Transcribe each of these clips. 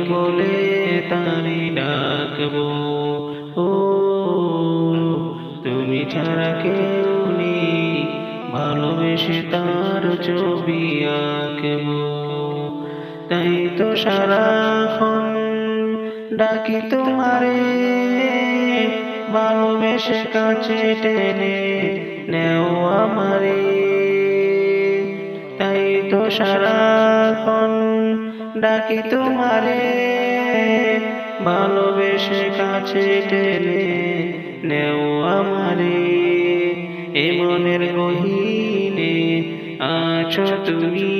বলে তারে ডাকবো। ও, তুমি ছাড়া কেউ নেই, ভালোবেসে তার ছবি আঁকবো। তাই তো সারাক্ষণ ডাকি তোমারে, ভালোবেসে কাছে টেনে নেও আমারে। তাই তো সারাক্ষণ ডাকি তোমারে, ভালোবেসে কাছে টেনে নেও আমারে। এ মনের গহীনে আছো তুমি,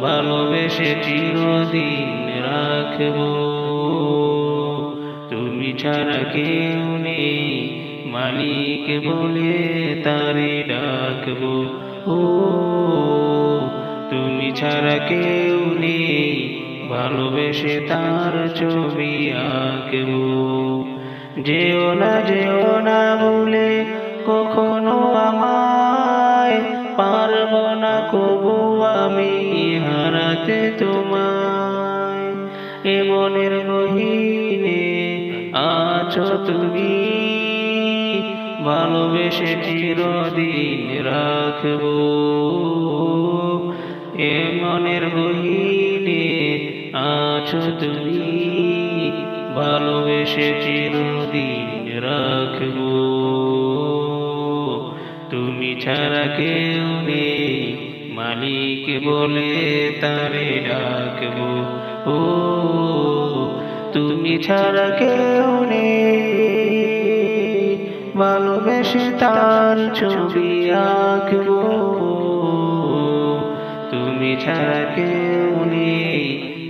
ভালোবেসে চিরদিন রাখব। তুমি ছাড়া কেউ নেই, মালিক বলে তারে ডাকবো। ও ছাড়া কেউ নেই। ভালোবেসে তার ছবি আঁকবো। যেও না যেও না বলে কখনো আমায় পারব না, কবু আমি হারাতে তোমায়। এ মনের গহীনে আছো তুমি। ভালোবেসে চিরদিন রাখব। মনের গহীনে আছো তুমি। ভালোবেসে চিরদিন রাখব। তুমি ছাড়া কেউ নেই, মালিক বলে তারে ডাকবো। ও, তুমি ছাড়া কেউ নেই, ভালোবেসে তার ছবি আঁকবো। ছাড়া কেউ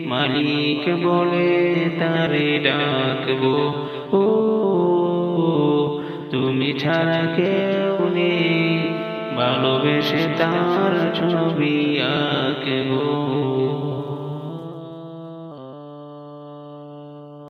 মালিক বলে তারে ডাকবো। ও, তুমি ছাড়া কেউ নেই, ভালোবেসে তার ছবি আঁকবো।